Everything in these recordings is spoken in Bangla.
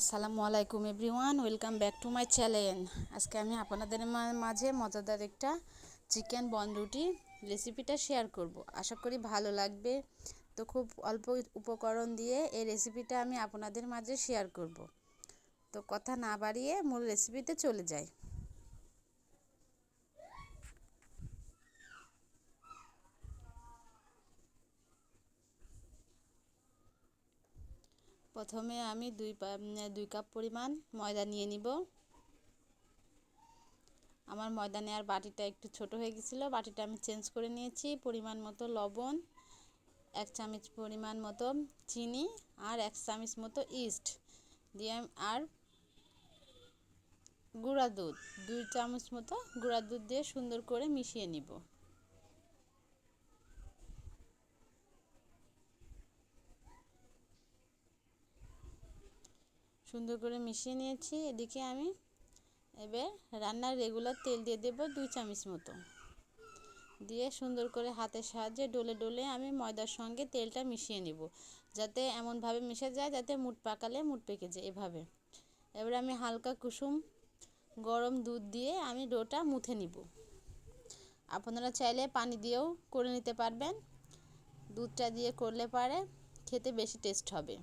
আসসালামু আলাইকুম everyone, welcome back to my channel. আজকে আমি আপনাদের মাঝে মজাদার একটা চিকেন বনরুটি রেসিপিটা শেয়ার করব। আশা করি ভালো লাগবে। তো খুব অল্প উপকরণ দিয়ে এই রেসিপিটা আমি আপনাদের মাঝে শেয়ার করব। তো কথা না বাড়িয়ে মূল রেসিপিতে চলে যাই। প্রথমে আমি দুই দুই কাপ পরিমাণ ময়দা নিয়ে নিব। আমার ময়দা নেওয়ার বাটিটা একটু ছোট হয়ে গেছিল, বাটিটা আমি চেঞ্জ করে নিয়েছি। পরিমাণ মতো লবণ, এক চামচ পরিমাণ মতো চিনি আর এক চামচ মতো ইস্ট দিয়ে আর গুঁড়া দুধ, দুই চামচ মতো গুঁড়া দুধ দিয়ে সুন্দর করে মিশিয়ে নিব। সুন্দর করে মিশিয়ে নিয়েছি। এদিকে আমি এবার রান্নার রেগুলার তেল দিয়ে দেব দুই চামচ মতো। দিয়ে সুন্দর করে হাতের সাহায্যে ডলে ডলে আমি ময়দার সঙ্গে তেলটা মিশিয়ে নিব। যাতে এমনভাবে মিশে যায় যাতে মুট পাকালে মুট পেকে যায় এভাবে। এবার আমি হালকা কুসুম গরম দুধ দিয়ে আমি ডোটা মুথে নিব। আপনারা চাইলে পানি দিয়েও করে নিতে পারবেন। দুধটা দিয়ে করলে পারে, খেতে বেশি টেস্ট হবে।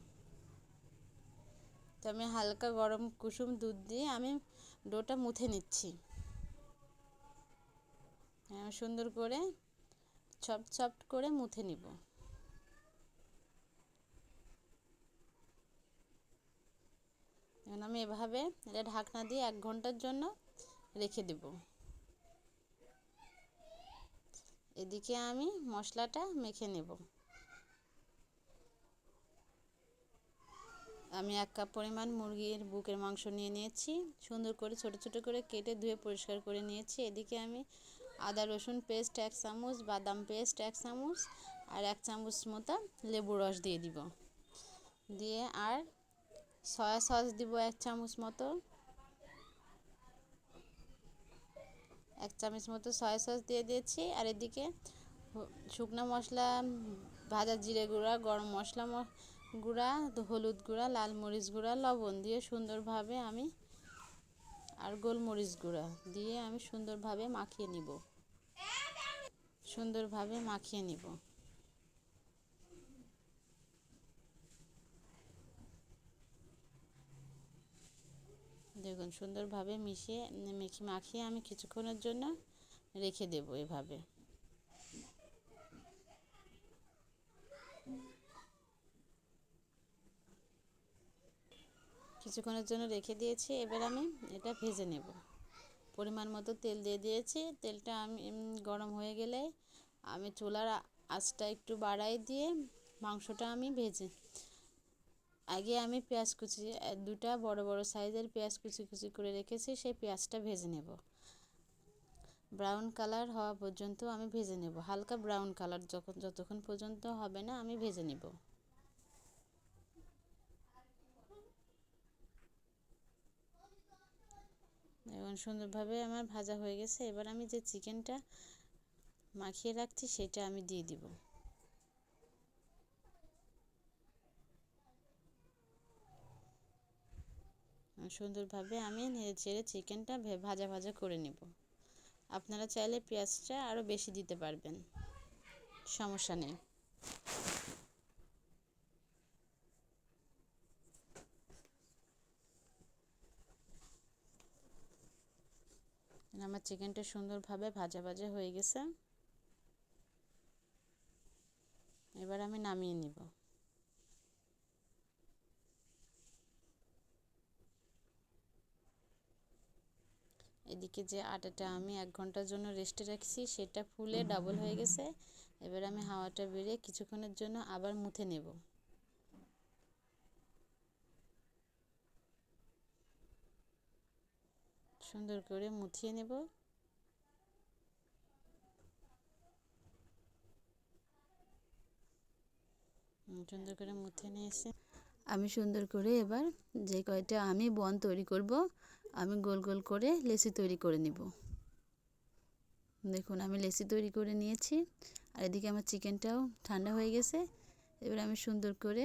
তো আমি হালকা গরম কুসুম দুধ দিয়ে আমি ডোটা মুথে নিচ্ছি। হ্যাঁ, সুন্দর করে চপ চপ করে মুথে নিব। আমি এভাবে এটা ঢাকনা দিয়ে এক ঘণ্টার জন্য রেখে দেব। এদিকে আমি মশলাটা মেখে নেব। আমি এক কাপ পরিমাণ মুরগির বুকের মাংস নিয়ে নিয়েছি। সুন্দর করে ছোট ছোট করে কেটে ধুয়ে পরিষ্কার করে নিয়েছি। এদিকে আমি আদা, রসুন পেস্ট, এক চামচ, বাদাম পেস্ট, এক চামচ আর এক চামচ মতো লেবু রস দিয়ে দিব। দিয়ে আর সয়া সস দিব এক চামচ মতো। এক চামচ মতো সয়া সস দিয়ে দিয়েছি। আর এদিকে শুকনো মশলা, ভাজা জিরে গুঁড়া, গরম মশলা গুঁড়া হলুদ গুঁড়া, লাল মরিচ গুঁড়া, লবণ দিয়ে সুন্দরভাবে আমি আর গোলমরিচ গুঁড়া দিয়ে আমি সুন্দরভাবে মাখিয়ে নিব। সুন্দরভাবে মাখিয়ে নিব। দেখুন, সুন্দরভাবে মিশিয়ে মেখে মাখিয়ে আমি কিছুক্ষণের জন্য রেখে দেব এভাবে। কিছুক্ষণের জন্য রেখে দিয়েছি। এবার আমি এটা ভেজে নেব। পরিমাণ মতো তেল দিয়ে দিয়েছি। তেলটা আমি গরম হয়ে গেলে আমি চুলার আঁচটা একটু বাড়াই দিয়ে মাংসটা আমি ভেজে, আগে আমি পেঁয়াজ কুচি দুটা বড় বড় সাইজের পেঁয়াজ কুচি কুচি করে রেখেছি, সেই পেঁয়াজটা ভেজে নেব। ব্রাউন কালার হওয়া পর্যন্ত আমি ভেজে নেব। হালকা ব্রাউন কালার যখন, যতক্ষণ পর্যন্ত হবে না আমি ভেজে নেব এখন সুন্দরভাবে আমার ভাজা হয়ে গেছে, এবার আমি যে চিকেনটা মাখিয়ে রাখছি সেটা আমি দিয়ে দিব। সুন্দরভাবে আমি নেড়ে চেড়ে চিকেনটা ভাজা ভাজা করে নেব। আপনারা চাইলে পেঁয়াজটা আরও বেশি দিতে পারবেন, সমস্যা নেই। আমার চিকেনটা সুন্দরভাবে ভাজা ভাজা হয়ে গেছে। এবার আমি নামিয়ে নিব। এদিকে যে আটাটা আমি এক ঘণ্টার জন্য রেস্টে রাখছি, সেটা ফুলে ডাবল হয়ে গেছে। এবার আমি হাওয়াটা বেরিয়ে কিছুক্ষণের জন্য আবার মুথে নেব। সুন্দর করে মুথিয়ে নেব। সুন্দর করে মুথে নিয়েছি। আমি সুন্দর করে এবার যে কয়টা আমি বন তৈরি করব, আমি গোল গোল করে লেসি তৈরি করে নিব। দেখুন, আমি লেসি তৈরি করে নিয়েছি, আর এদিকে আমার চিকেনটাও ঠান্ডা হয়ে গেছে। এবার আমি সুন্দর করে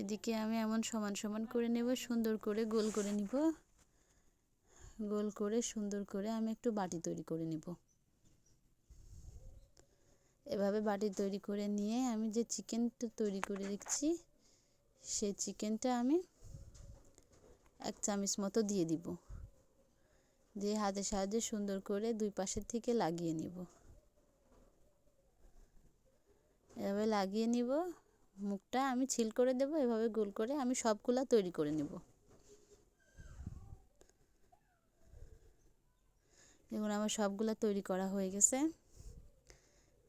এদিকে আমি এমন সমান সমান করে নেব, সুন্দর করে গোল করে নিব। গোল করে, সুন্দর করে আমি একটু বাটি তৈরি করে নিব। এভাবে বাটি তৈরি করে নিয়ে আমি যে চিকেনটা তৈরি করে রেখেছি, সেই চিকেনটা আমি এক চামচ মতো দিয়ে দিব। দিয়ে হাতের সাহায্যে সুন্দর করে দুই পাশের থেকে লাগিয়ে নিব। এভাবে লাগিয়ে নিব, মুখটা আমি ছিল করে দেব, এভাবে গোল করে আমি সবগুলা তৈরি করে নেব। দেখুন আমার সবগুলো তৈরি করা হয়ে গেছে।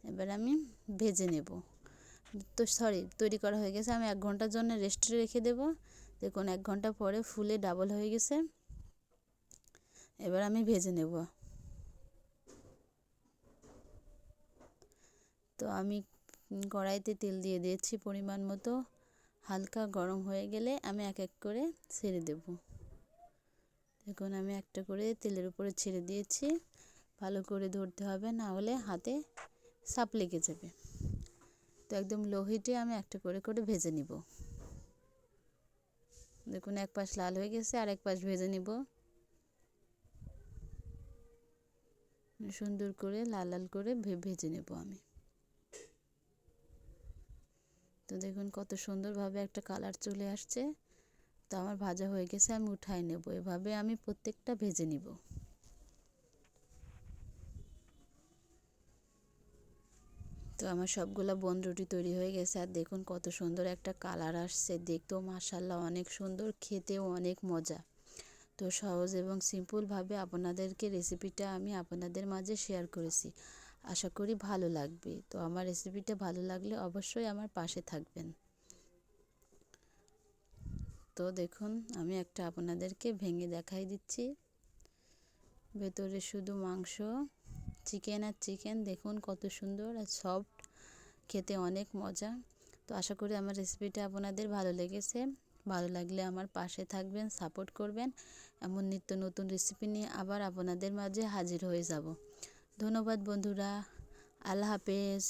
এবার আমি ভেজে নেব। তো সরি তৈরি করা হয়ে গেছে। আমি এক ঘণ্টার জন্য রেস্টে রেখে দেব। দেখুন, এক ঘণ্টা পরে ফুলে ডাবল হয়ে গেছে। এবার আমি ভেজে নেব। তো আমি কড়াইতে তেল দিয়ে দিয়েছি পরিমাণ মতো। হালকা গরম হয়ে গেলে আমি এক এক করে ছেড়ে দেব। দেখুন আমি একটা করে তেলের উপরে ছেড়ে দিয়েছি। ভালো করে ধরতে হবে, না হলে হাতে সাপ লেগে যাবে। তো একদম লো হিটে আমি একটা করে করে ভেজে নিব। দেখুন, এক পাশ লাল হয়ে গেছে, আর এক পাশ ভেজে নিব। সুন্দর করে লাল লাল করে ভেজে নেব আমি। তো দেখুন, কত সুন্দরভাবে একটা কালার চলে আসছে। তো আমার ভাজা হয়ে গেছে, আমি উঠাই নেব। এভাবে আমি প্রত্যেকটা ভেজে নিব। তো আমার সবগুলা বন রুটি তৈরি হয়ে গেছে, আর দেখুন কত সুন্দর একটা কালার আসছে। দেখতেও মাসাল্লাহ অনেক সুন্দর, খেতেও অনেক মজা। তো সহজ এবং সিম্পলভাবে আপনাদেরকে রেসিপিটা আমি আপনাদের মাঝে শেয়ার করেছি। আশা করি ভালো লাগবে। তো আমার রেসিপিটা ভালো লাগলে অবশ্যই আমার পাশে থাকবেন। তো দেখুন, আমি একটা আপনাদেরকে ভেঙে দেখাই দিচ্ছি। ভেতরে শুধু মাংস, চিকেন আর চিকেন, দেখুন কত সুন্দর আর সফট খেতে অনেক মজা। তো আশা করি আমার রেসিপিটা আপনাদের ভালো লেগেছে। ভালো লাগলে আমার পাশে থাকবেন সাপোর্ট করবেন। এমন নিত্য নতুন রেসিপি নিয়ে আবার আপনাদের মাঝে হাজির হয়ে যাব। ধন্যবাদ বন্ধুরা। আল্লাহ হাফেজ।